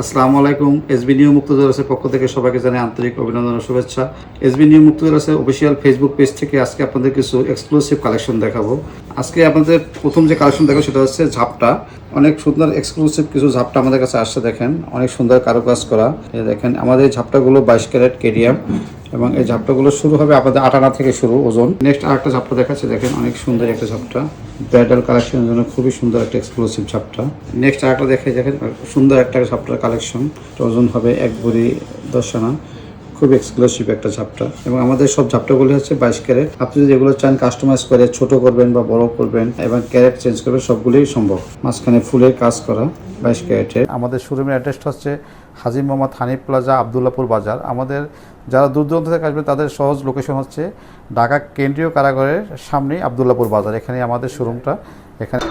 আসসালামু আলাইকুম। SB new মুক্ত পক্ষ থেকে সবাইকে জানাই আন্তরিক অভিনন্দন ও শুভেচ্ছা। SB new Mukta official Facebook page থেকে আজকে আপনাদের কিছু এক্সক্লুসিভ কালেকশন দেখাবো। আজকে আপনাদের প্রথম যে কালেকশন দেখাবো সেটা হচ্ছে ঝাপটা। অনেক সুন্দর এক্সক্লুসিভ কিছু ঝাপটা আমাদের কাছে আসছে দেখেন। অনেক সুন্দর কারুকাজ করা। দেখেন, আমাদের ঝাপটাগুলো বাইশ ক্যারেট কেডিয়াম। এবং এই ঝাপটাগুলো শুরু হবে আপনাদের আটানা থেকে শুরু ওজন। নেক্সট আর একটা ঝাপটা দেখাচ্ছে, দেখেন অনেক সুন্দর একটা ঝাপটা। ব্রাইডাল কালেকশনের জন্য খুবই সুন্দর একটা এক্সক্লুসিভ ঝাপটা। নেক্সট আরেকটা দেখে দেখেন সুন্দর একটা ঝাপটার কালেকশন ওজন হবে এক বুড়ি দশ আনা। খুব এক্সক্লুসিভ একটা ঝাপটা। এবং আমাদের সব ঝাপটাগুলো হচ্ছে বাইশ ক্যারেট। আপনি যদি যেগুলো চান কাস্টমাইজ করে ছোট করবেন বা বড় করবেন এবং ক্যারেট চেঞ্জ করবেন, সবগুলোই সম্ভব। মাঝখানে ফুলের কাজ করা বাইশ ক্যারেটের। আমাদের শোরুমের অ্যাড্রেসটা হচ্ছে হাজি মোহাম্মদ হানিফ প্লাজা, আবদুল্লাপুর বাজার। আমাদের যারা দূর দূরান্ত থেকে আসবে তাদের সহজ লোকেশন হচ্ছে ঢাকা কেন্দ্রীয় কারাগারের সামনেই আবদুল্লাপুর বাজার। এখানে আমাদের শোরুমটা এখানে